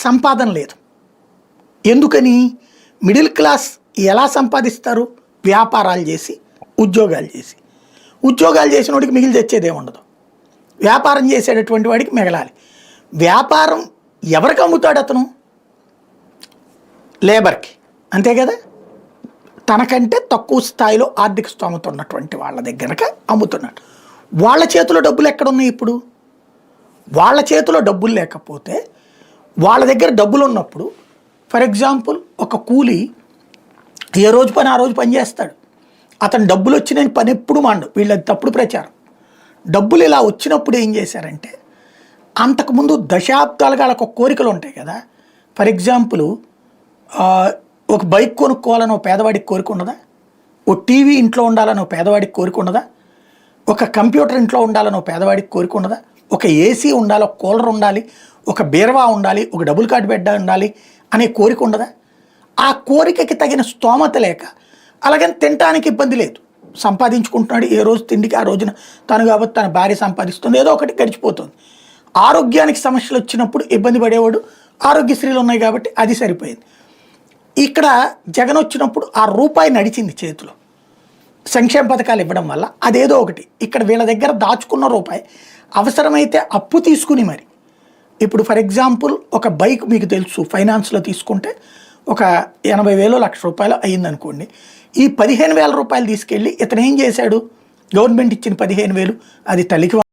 సంపాదన లేదు. ఎందుకని? మిడిల్ క్లాస్ ఎలా సంపాదిస్తారు? వ్యాపారాలు చేసి ఉద్యోగాలు చేసి. ఉద్యోగాలు చేసిన వాడికి మిగిలి తెచ్చేదే ఉండదు వ్యాపారం చేసేటటువంటి వాడికి మిగలాలి. వ్యాపారం ఎవరికి అమ్ముతాడు అతను? లేబర్కి. అంతే కదా? తనకంటే తక్కువ స్థాయిలో ఆర్థిక స్తోమత ఉన్నటువంటి వాళ్ళ దగ్గరక అమ్ముతున్నాడు. వాళ్ళ చేతిలో డబ్బులు ఎక్కడున్నాయి ఇప్పుడు? వాళ్ళ చేతిలో డబ్బులు లేకపోతే వాళ్ళ దగ్గర డబ్బులు ఉన్నప్పుడు ఫర్ ఎగ్జాంపుల్ ఒక కూలి ఏ రోజు పని ఆ రోజు పని చేస్తాడు. అతను డబ్బులు వచ్చిన పని ఎప్పుడు మాండు. వీళ్ళది తప్పుడు ప్రచారం. డబ్బులు ఇలా వచ్చినప్పుడు ఏం చేశారంటే అంతకుముందు దశాబ్దాలుగా వాళ్ళకు ఒక కోరికలు ఉంటాయి కదా. ఫర్ ఎగ్జాంపుల్ ఒక బైక్ కొనుక్కోవాలని ఒక పేదవాడికి కోరిక ఉండదా ఓ టీవీ ఇంట్లో ఉండాలని ఒక పేదవాడికి కోరిక ఉండదా ఒక కంప్యూటర్ ఇంట్లో ఉండాలని ఒక పేదవాడికి కోరిక ఉండదా ఒక ఏసీ ఉండాలి ఒక కూలర్ ఉండాలి ఒక బీరవా ఉండాలి ఒక డబుల్ కార్డ్ బెడ్ ఉండాలి అనే కోరిక ఉండదా? ఆ కోరికకి తగిన స్తోమత లేక అలాగని తినటానికి ఇబ్బంది లేదు. సంపాదించుకుంటున్నాడు ఏ రోజు తిండికి ఆ రోజున తను కాబట్టి తన భార్య సంపాదిస్తుంది ఏదో ఒకటి గడిచిపోతుంది. ఆరోగ్యానికి సమస్యలు వచ్చినప్పుడు ఇబ్బంది పడేవాడు ఆరోగ్యశ్రీలు ఉన్నాయి కాబట్టి అది సరిపోయింది. ఇక్కడ జగన్ వచ్చినప్పుడు ఆ రూపాయి నడిచింది చేతిలో. సంక్షేమ పథకాలు ఇవ్వడం వల్ల అదేదో ఒకటి. ఇక్కడ వీళ్ళ దగ్గర దాచుకున్న రూపాయి. అవసరమైతే అప్పు తీసుకుని మరి. ఇప్పుడు ఫర్ ఎగ్జాంపుల్ ఒక బైక్ మీకు తెలుసు ఫైనాన్స్లో తీసుకుంటే ఒక ఎనభై వేలు లక్ష రూపాయలు అయ్యిందనుకోండి. ఈ పదిహేను వేల రూపాయలు తీసుకెళ్ళి ఇతను ఏం చేశాడు? గవర్నమెంట్ ఇచ్చిన పదిహేను వేలు అది తల్లికి